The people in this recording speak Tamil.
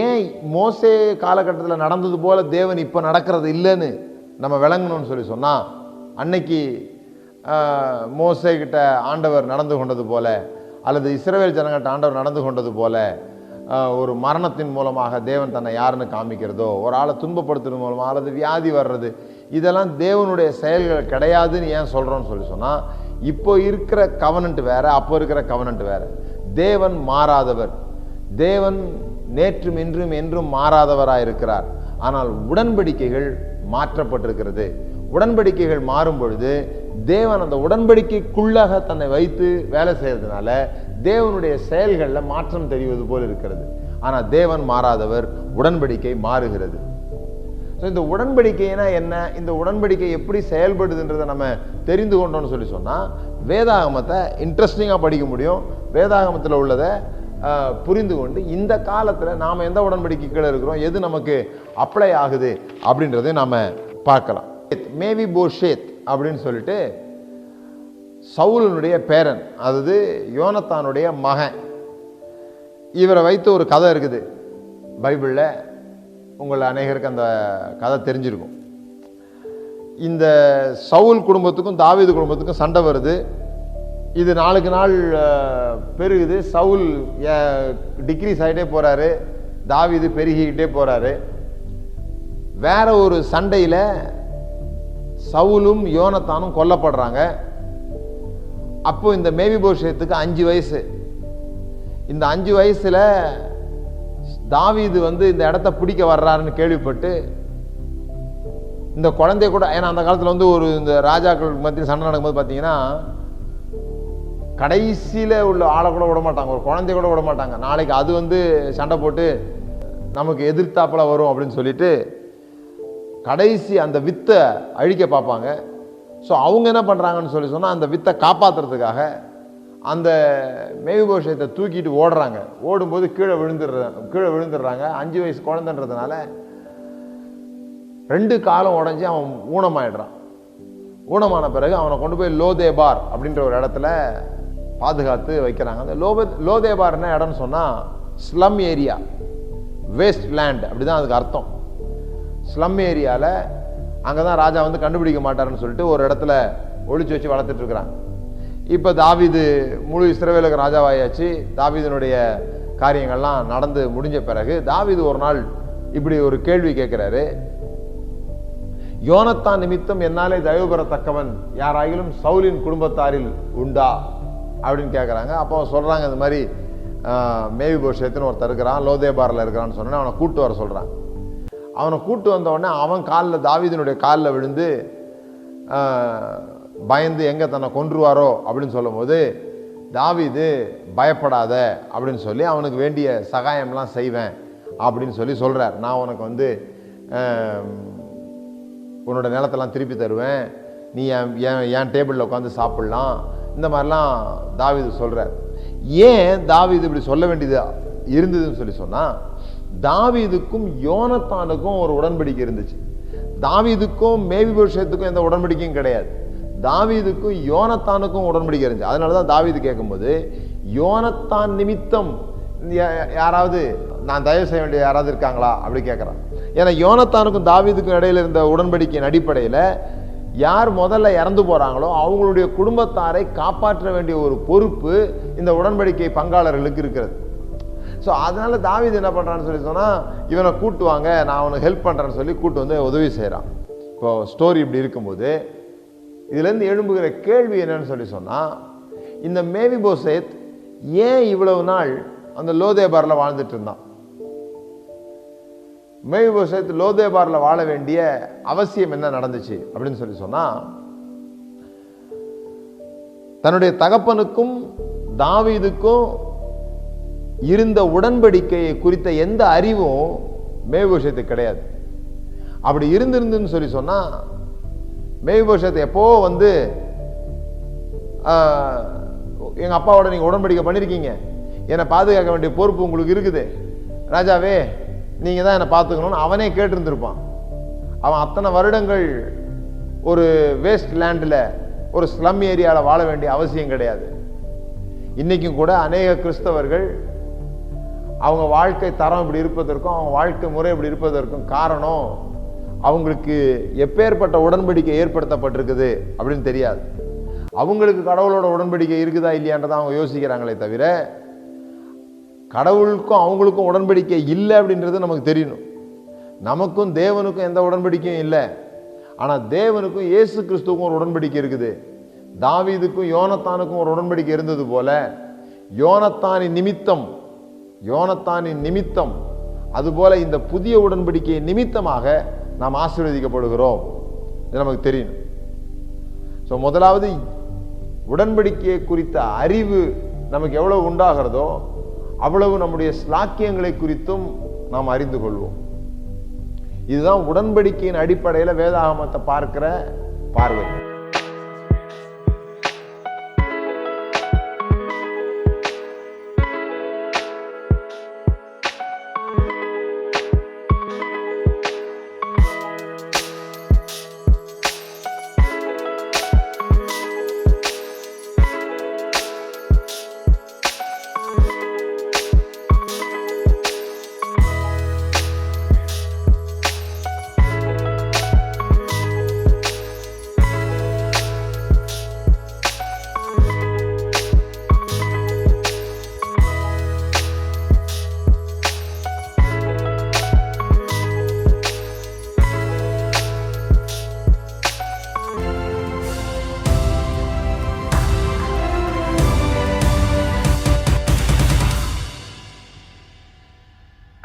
ஏன் மோசே காலகட்டத்தில் நடந்தது போல தேவன் இப்போ நடக்கிறது இல்லைன்னு நம்ம விளங்கணும்னு சொல்லி சொன்னால் அன்னைக்கு ஆஹ், ஆண்டவர் நடந்து கொண்டது போல அல்லது இஸ்ரவேல் ஜனங்கிட்ட ஆண்டவர் நடந்து கொண்டது போல ஒரு மரணத்தின் மூலமாக தேவன் தன்னை யாருன்னு காமிக்கிறதோ ஒரு ஆளை துன்பப்படுத்துறது மூலமாக அல்லது வியாதி வர்றது இதெல்லாம் தேவனுடைய செயல்கள் கிடையாதுன்னு ஏன் சொல்கிறோன்னு சொல்லி சொன்னால் இப்போ இருக்கிற கவனன்ட் வேற அப்போ இருக்கிற கவனன்ட் வேறு. தேவன் மாறாதவர். தேவன் நேற்றும் இன்றும் என்றும் மாறாதவராய் இருக்கிறார் ஆனால் உடன்படிக்கைகள் மாற்றப்பட்டிருக்கிறது. உடன்படிக்கைகள் மாறும் பொழுது தேவன் அந்த உடன்படிக்கைக்குள்ளாக தன்னை வைத்து வேலை செய்யறதுனால தேவனுடைய செயல்களில் மாற்றம் தெரிவது போல் இருக்கிறது. ஆனால் தேவன் மாறாதவர் உடன்படிக்கை மாறுகிறது. ஸோ இந்த உடன்படிக்கைனா என்ன? இந்த உடன்படிக்கை எப்படி செயல்படுதுன்றதை நம்ம தெரிந்து கொண்டோம்னு சொல்லி சொன்னால் வேதாகமத்தை இன்ட்ரெஸ்டிங்காக படிக்க முடியும். வேதாகமத்தில் உள்ளதை புரிந்து கொண்டு இந்த காலத்தில் நாம் எந்த உடன்படிக்கை கீழே இருக்கிறோம்? எது நமக்கு அப்ளை ஆகுது? அப்படின்றதை நாம் பார்க்கலாம். மேவி போஷேத் அப்படின்னு சொல்லிட்டு சவுலனுடைய பேரன் அதாவது யோனத்தானுடைய மகன். இவரை வைத்து ஒரு கதை இருக்குது. பைபிளில் உங்கள் அநேகருக்கு அந்த கதை தெரிஞ்சிருக்கும். இந்த சவுல் குடும்பத்துக்கும் தாவீது குடும்பத்துக்கும் சண்டை வருது. இது நாளுக்கு நாள் பெருகுது. சவுல் டிக்ரீஸ் ஆகிட்டே போகிறாரு தாவீது பெருகிக்கிட்டே போகிறாரு வேற ஒரு சண்டையில் சவுலும் யோனத்தானும் கொல்லப்படுறாங்க. அப்போ இந்த மேபி போஷத்துக்கு அஞ்சு வயசு. இந்த அஞ்சு வயசில் தாவிது வந்து இந்த இடத்த பிடிக்க வர்றாருன்னு கேள்விப்பட்டு இந்த குழந்தைய கூட ஏன்னா அந்த காலத்தில் வந்து ஒரு இந்த ராஜாக்கள் மத்தியில் சண்டை நடக்கும்போது பார்த்தீங்கன்னா கடைசியில் உள்ள ஆளை கூட விட மாட்டாங்க. ஒரு குழந்தைய கூட விட மாட்டாங்க. நாளைக்கு அது வந்து சண்டை போட்டு நமக்கு எதிர்த்தாப்பில் வரும் அப்படின்னு சொல்லிட்டு கடைசி அந்த வித்தை அழிக்க பார்ப்பாங்க. ஸோ அவங்க என்ன பண்ணுறாங்கன்னு சொல்லி சொன்னால் அந்த வித்தை காப்பாற்றுறதுக்காக அந்த மேகுபோஷத்தை தூக்கிட்டு ஓடுறாங்க. ஓடும்போது கீழே விழுந்துடுறாங்க கீழே விழுந்துடுறாங்க. அஞ்சு வயசு குழந்தைன்றதுனால ரெண்டு காலம் உடஞ்சி அவன் ஊனமாயிடுறான். ஊனமான பிறகு அவனை கொண்டு போய் லோதேபார் அப்படின்ற ஒரு இடத்துல பாதுகாத்து வைக்கிறாங்க. அந்த லோப லோதேபார் என்ன இடம்னு சொன்னால் ஸ்லம் ஏரியா வேஸ்ட் லேண்ட் அப்படிதான் அதுக்கு அர்த்தம். ஸ்லம் ஏரியாவில் அங்கே தான் ராஜா வந்து கண்டுபிடிக்க மாட்டாருன்னு சொல்லிட்டு ஒரு இடத்துல ஒழிச்சு வச்சு வளர்த்துட்டு இருக்கிறாங்க இப்போ தாவிது முழு இஸ்ரவேலுக்கு ராஜாவாயாச்சு. தாவிதனுடைய காரியங்கள்லாம் நடந்து முடிஞ்ச பிறகு தாவிது ஒரு நாள் இப்படி ஒரு கேள்வி கேட்குறாரு. யோனத்தான் நிமித்தம் என்னாலே தயவு பெறத்தக்கவன் யாராயிலும் சவுலின் குடும்பத்தாரில் உண்டா? அப்படின்னு கேட்குறாங்க அப்போ சொல்கிறாங்க இந்த மாதிரி மேவி கோஷத்துன்னு ஒருத்தர் இருக்கிறான் லோதேபாரில் இருக்கிறான்னு சொன்னேன் அவனை கூட்டு வர சொல்கிறான் அவனை கூட்டு வந்தவொடனே அவன் காலில் தாவிதனுடைய காலில் விழுந்து பயந்து எங்கே தன்னை கொன்றுவாரோ அப்படின்னு சொல்லும்போது தாவிது பயப்படாத அப்படின்னு சொல்லி அவனுக்கு வேண்டிய சகாயம்லாம் செய்வேன் அப்படின்னு சொல்லி சொல்கிறார் நான் உனக்கு வந்து உன்னோட நிலத்தெல்லாம் திருப்பி தருவேன். நீ என் என் என் டேபிளில் உட்காந்து சாப்பிட்லாம். இந்த மாதிரிலாம் தாவிது சொல்கிறார் ஏன் தாவிது இப்படி சொல்ல வேண்டியது இருந்ததுன்னு சொல்லி சொன்னால் தாவிதுக்கும் யோனத்தானுக்கும் ஒரு உடன்படிக்கை இருந்துச்சு. தாவிதுக்கும் மேவி விஷயத்துக்கும் எந்த உடன்படிக்கையும் கிடையாது. தாவீதுக்கும் யோனத்தானுக்கும் உடன்படிக்கை இருந்துச்சு. அதனால தான் தாவீது கேட்கும்போது யோனத்தான் நிமித்தம் யாராவது நான் தயவு செய்ய வேண்டிய யாராவது இருக்காங்களா? அப்படி கேட்குறான். ஏன்னா யோனத்தானுக்கும் தாவீதுக்கும் இடையில இருந்த உடன்படிக்கையின் அடிப்படையில் யார் முதல்ல இறந்து போகிறாங்களோ அவங்களுடைய குடும்பத்தாரை காப்பாற்ற வேண்டிய ஒரு பொறுப்பு இந்த உடன்படிக்கை பங்காளர்களுக்கு இருக்கிறது. ஸோ அதனால தாவிது என்ன பண்ணுறான்னு சொல்லி சொன்னால் இவனை கூட்டு வாங்க நான் அவனுக்கு ஹெல்ப் பண்ணுறேன்னு சொல்லி கூட்டு வந்து உதவி செய்கிறான் இப்போ ஸ்டோரி இப்படி இருக்கும்போது இதுலேருந்து எழும்புகிற கேள்வி என்னன்னு சொல்லி சொன்னால் இந்த மேவி போசேத் ஏன் இவ்வளவு நாள் அந்த லோதேபாரில் வாழ்ந்துட்டு இருந்தான்? மேய் போசேத் லோதேபாரில் வாழ வேண்டிய அவசியம் என்ன நடந்துச்சு அப்படின்னு சொல்லி சொன்னால் தன்னுடைய தகப்பனுக்கும் தாவீதுக்கும் இருந்த உடன்படிக்கையை குறித்த எந்த அறிவும் மேவிபோஷத்துக்கு கிடையாது. அப்படி இருந்திருந்துன்னு சொல்லி சொன்னால் மேவிபோஷத்தை எப்போ வந்து எங்கள் எங்க அப்பாவோட நீங்கள் உடன்படிக்கை பண்ணியிருக்கீங்க என்னை பாதுகாக்க வேண்டிய பொறுப்பு உங்களுக்கு இருக்குது. ராஜாவே நீங்கள் தான் என்னை பார்த்துக்கணும்னு அவனே கேட்டிருந்திருப்பான். அவன் அத்தனை வருடங்கள் ஒரு வேஸ்ட் லேண்டில் ஒரு ஸ்லம் ஏரியாவில் வாழ வேண்டிய அவசியம் கிடையாது. இன்றைக்கும் கூட அநேக கிறிஸ்தவர்கள் அவங்க வாழ்க்கை தரம் இப்படி இருப்பதற்கும் அவங்க வாழ்க்கை முறை இப்படி இருப்பதற்கும் காரணம் அவங்களுக்கு எப்பேற்பட்ட உடன்படிக்கை ஏற்படுத்தப்பட்டிருக்குது அப்படின்னு தெரியாது. அவங்களுக்கு கடவுளோட உடன்படிக்கை இருக்குதா இல்லையான்றதை அவங்க யோசிக்கிறாங்களே தவிர கடவுளுக்கும் அவங்களுக்கும் உடன்படிக்கை இல்லை அப்படின்றது நமக்கு தெரியணும். நமக்கும் தேவனுக்கும் எந்த உடன்படிக்கையும் இல்லை. ஆனால் தேவனுக்கும் இயேசு கிறிஸ்துவுக்கும் ஒரு உடன்படிக்கை இருக்குது. தாவீதுக்கும் யோனத்தானுக்கும் ஒரு உடன்படிக்கை இருந்தது போல யோனத்தானின் நிமித்தம் யோனத்தானின் நிமித்தம் அதுபோல இந்த புதிய உடன்படிக்கை நிமித்தமாக நாம் ஆசீர்வதிக்கப்படுகிறோம். இது நமக்கு தெரியணும். ஸோ முதலாவது உடன்படிக்கையை குறித்த அறிவு நமக்கு எவ்வளோ உண்டாகிறதோ அவ்வளவு நம்முடைய ஸ்லாக்கியங்களை குறித்தும் நாம் அறிந்து கொள்வோம். இதுதான் உடன்படிக்கையின் அடிப்படையில் வேதாகமத்தை பார்க்கிற பார்வை.